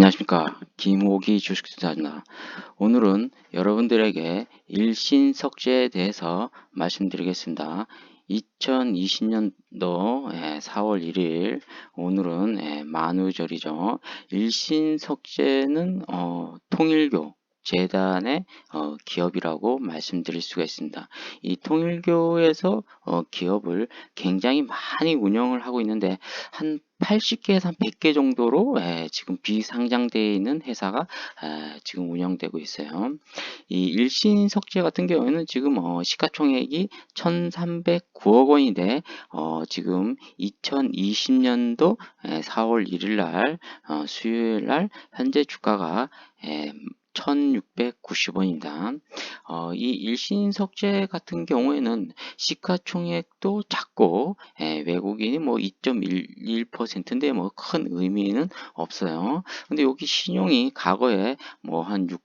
안녕하십니까 김호기 주식투자입니다. 오늘은 여러분들에게 일신석재에 대해서 말씀드리겠습니다. 2020년도 4월 1일 오늘은 예, 만우절이죠. 일신석재는 어, 통일교 재단의 어, 기업이라고 말씀드릴 수가 있습니다. 이 통일교에서 어, 기업을 굉장히 많이 운영을 하고 있는데 한 80개에서 한 100개 정도로 에, 지금 비상장되어 있는 회사가 에, 지금 운영되고 있어요. 이 일신석재 같은 경우에는 지금 어, 시가총액이 1,309억 원인데 어, 지금 2020년도 4월 1일 날 어, 수요일 날 현재 주가가 에, 1690원입니다. 어, 이 일신석재 같은 경우에는 시가총액도 작고 예, 외국인이 뭐 2.11%인데 뭐 큰 의미는 없어요. 근데 여기 신용이 과거에 뭐 한 6%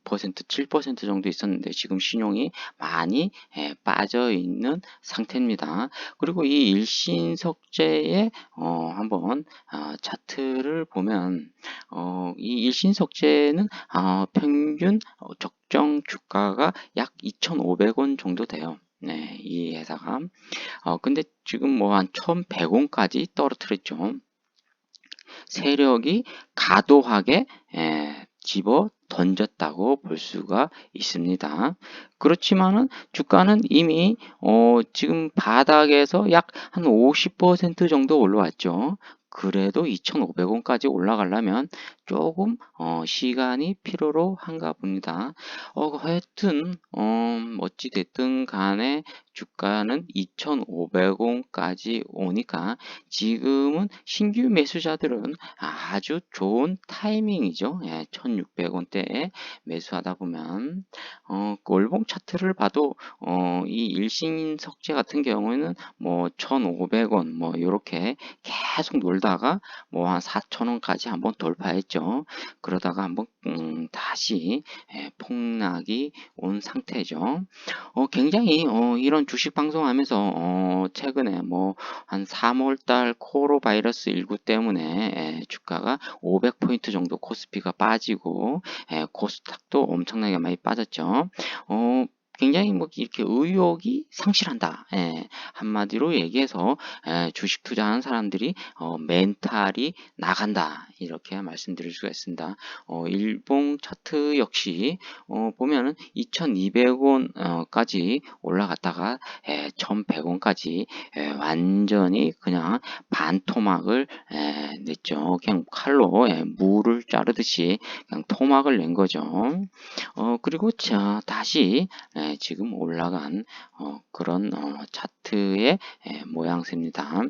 7% 정도 있었는데 지금 신용이 많이 예, 빠져 있는 상태입니다. 그리고 이 일신석재의 어, 한번 어, 차트를 보면 어, 이 일신석재는 어, 평균 어, 적정 주가가 약 2,500원 정도 돼요. 네, 이 회사가. 어, 근데 지금 뭐 한 1,100원까지 떨어뜨렸죠. 세력이 과도하게 에, 집어 던졌다고 볼 수가 있습니다. 그렇지만은 주가는 이미 어, 지금 바닥에서 약 한 50% 정도 올라왔죠. 그래도 2,500원까지 올라가려면 조금 어, 시간이 필요로 한가 봅니다. 어, 하여튼 어, 어찌 됐든 간에 주가는 2,500원까지 오니까 지금은 신규 매수자들은 아주 좋은 타이밍이죠. 예, 1,600원대에 매수하다 보면 어, 월봉 차트를 봐도 어, 이 일신 석재 같은 경우에는 뭐 1,500원 뭐 이렇게 계속 놀다가 뭐 한 4,000원까지 한번 돌파했죠. 그러다가 한번 음, 다시 예, 폭락이 온 상태죠. 어, 굉장히 어, 이런 주식 방송하면서 어, 최근에 뭐 한 3월달 코로 바이러스 19 때문에 예, 주가가 500포인트 정도 코스피가 빠지고 예, 코스닥도 엄청나게 많이 빠졌죠. 어, 굉장히 뭐 이렇게 의욕이 상실한다. 예, 한마디로 얘기해서 예, 주식 투자하는 사람들이 어, 멘탈이 나간다. 이렇게 말씀드릴 수가 있습니다. 어, 일봉 차트 역시 어, 보면은 2,200원까지 올라갔다가 예, 1,100원까지 예, 완전히 그냥 반토막을 예, 냈죠. 그냥 칼로 예, 물을 자르듯이 그냥 토막을 낸 거죠. 어, 그리고 자, 다시 예, 지금 올라간 어, 그런 어, 차트의 예, 모양새입니다.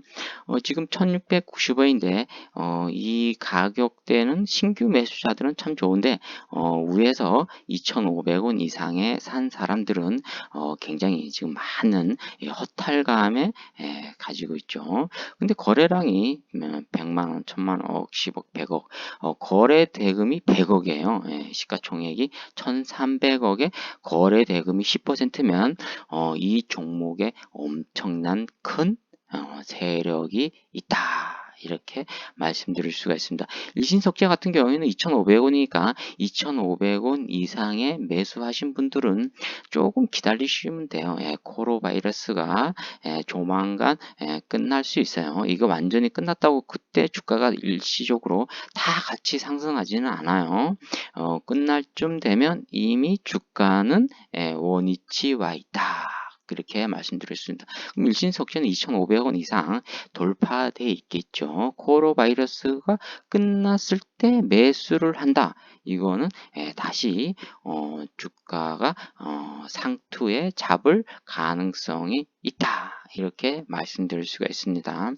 어, 지금 1690원인데 어, 이 가격대는 신규 매수자들은 참 좋은데 어, 위에서 2500원 이상에 산 사람들은 어, 굉장히 지금 많은 허탈감에 예, 가지고 있죠. 근데 거래량이 100만원, 1000만원, 10억, 100억 어, 거래 대금이 100억이에요. 예, 시가총액이 1300억에 거래 대금이 10%면 어, 이 종목에 엄청난 큰 어, 세력이 있다. 이렇게 말씀드릴 수가 있습니다. 일신석재 같은 경우에는 2,500원이니까 2,500원 이상의 매수하신 분들은 조금 기다리시면 돼요. 예, 코로 바이러스가 예, 조만간 예, 끝날 수 있어요. 이거 완전히 끝났다고 그때 주가가 일시적으로 다 같이 상승하지는 않아요. 어, 끝날 쯤 되면 이미 주가는 예, 원위치 와 있다. 그렇게 말씀드릴 수 있습니다. 그럼 일신석재는 2,500원 이상 돌파돼 있겠죠. 코로 바이러스가 끝났을 때 매수를 한다. 이거는 예, 다시 어, 주가가 어, 상투에 잡을 가능성이 있다. 이렇게 말씀드릴 수가 있습니다.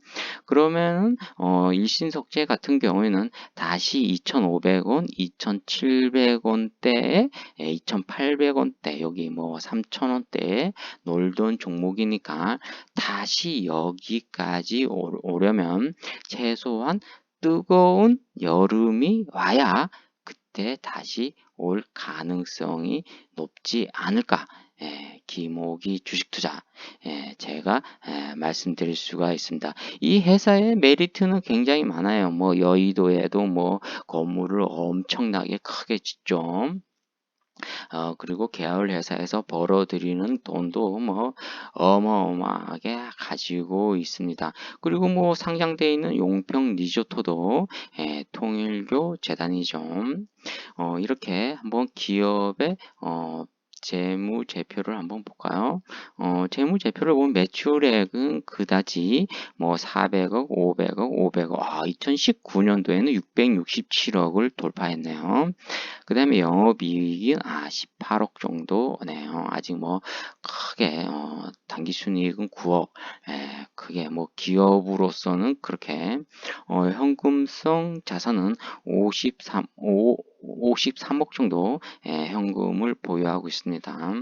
그러면 어, 일신석재 같은 경우에는 다시 2,500원, 2,700원대에 2,800원대 여기 뭐 3,000원대에 놀던 종목이니까 다시 여기까지 오려면 최소한 뜨거운 여름이 와야 그때 다시 올 가능성이 높지 않을까 예, 김호기 주식 투자 예, 제가 예, 말씀드릴 수가 있습니다. 이 회사의 메리트는 굉장히 많아요. 뭐 여의도에도 뭐 건물을 엄청나게 크게 짓죠. 어, 그리고 계열 회사에서 벌어들이는 돈도 뭐 어마어마하게 가지고 있습니다. 그리고 뭐 상장되어 있는 용평 리조트도 예, 통일교 재단이죠. 어, 이렇게 한번 기업의 어, 재무제표를 한번 볼까요? 어, 재무제표를 보면 매출액은 그다지 뭐 400억, 500억, 500억, 아, 2019년도에는 667억을 돌파했네요. 그 다음에 영업이익은 아, 18억 정도네요. 아직 뭐 크게 어, 단기순이익은 9억, 에, 그게 뭐 기업으로서는 그렇게 어, 현금성 자산은 53, 5, 53억 정도 의 현금을 보유하고 있습니다.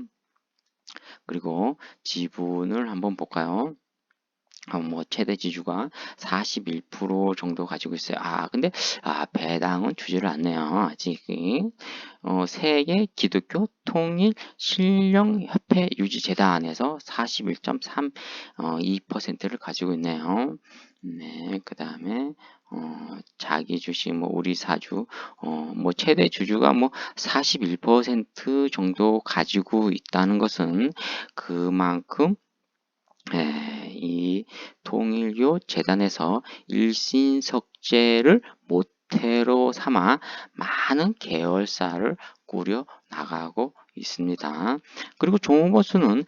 그리고 지분을 한번 볼까요? 어, 뭐 최대 지주가 41% 정도 가지고 있어요. 아 근데 아 배당은 주지를 않네요. 아직 어, 세계 기독교 통일 신령 협회 유지 재단에서 41.32%를 가지고 있네요. 네, 그 다음에 어, 자기 주식, 뭐 우리 사주, 어, 뭐 최대 주주가 뭐 41% 정도 가지고 있다는 것은 그만큼 에, 이 통일교 재단에서 일신석제를 모태로 삼아 많은 계열사를 꾸려 나가고 있습니다. 그리고 종업원수는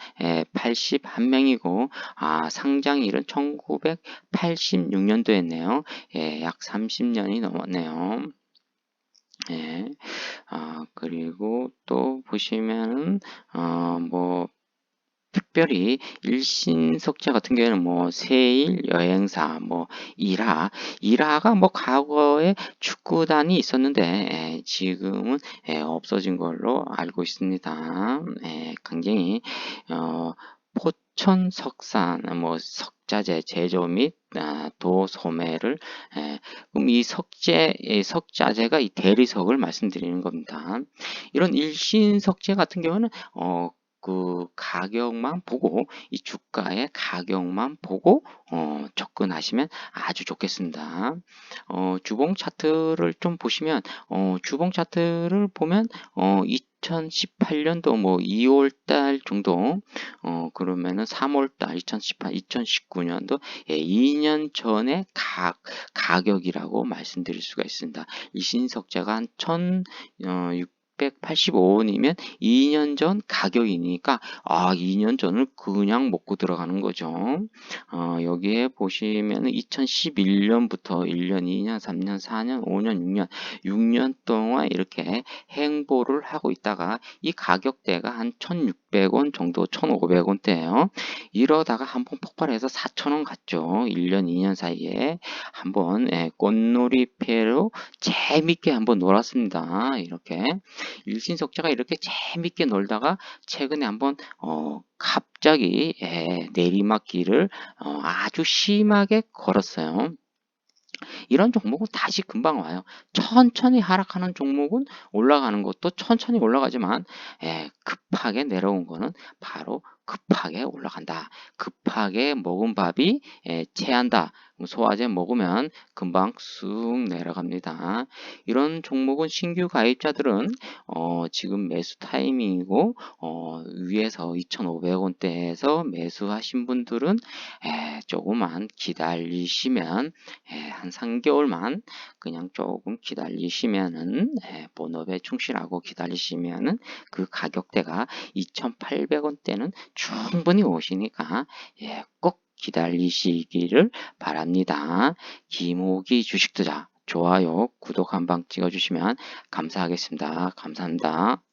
81명이고 아, 상장일은 1986년도였네요. 예, 약 30년이 넘었네요. 예, 아, 그리고 또 보시면은 어, 뭐 특별히 일신석자 같은 경우에는 뭐 세일 여행사 뭐 일하 일하가 뭐 과거에 축구단이 있었는데 에, 지금은 에, 없어진 걸로 알고 있습니다. 에, 굉장히 어, 포천 석산 뭐 석자재 제조 및 아, 도소매를 에, 그럼 이 석재 이 석자재가 이 대리석을 말씀드리는 겁니다. 이런 일신석재 같은 경우는 어, 그 가격만 보고 이 주가의 가격만 보고 어, 접근하시면 아주 좋겠습니다. 어, 주봉 차트를 좀 보시면 어, 주봉 차트를 보면 어, 2018년도 뭐 2월 달 정도 어 그러면은 3월 달 2018, 2019년도 예, 2년 전의 가, 가격이라고 말씀드릴 수가 있습니다. 이 신석자가 한1 6 685원이면 2년 전 가격이니까 아 2년 전을 그냥 먹고 들어가는 거죠. 어, 여기에 보시면 2011년부터 1년, 2년, 3년, 4년, 5년, 6년, 6년 동안 이렇게 행보를 하고 있다가 이 가격대가 한 1600 원 정도, 1500원대예요. 이러다가 한번 폭발해서 4000원 갔죠. 1년, 2년 사이에 한번 예, 꽃놀이패로 재밌게 한번 놀았습니다. 이렇게 일신석자가 이렇게 재밌게 놀다가 최근에 한번 어, 갑자기 예, 내리막길을 어, 아주 심하게 걸었어요. 이런 종목은 다시 금방 와요. 천천히 하락하는 종목은 올라가는 것도 천천히 올라가지만 예, 급하게 내려온 거는 바로 급하게 올라간다. 급하게 먹은 밥이 예, 체한다. 소화제 먹으면 금방 쑥 내려갑니다. 이런 종목은 신규 가입자들은 어, 지금 매수 타이밍이고 어, 위에서 2,500원대에서 매수하신 분들은 에, 조금만 기다리시면 에, 한 3개월만 그냥 조금 기다리시면은 에, 본업에 충실하고 기다리시면은 그 가격대가 2,800원대는 충분히 오시니까 예, 꼭 기다리시기를 바랍니다. 김호기 주식투자 좋아요, 구독 한 방 찍어주시면 감사하겠습니다. 감사합니다.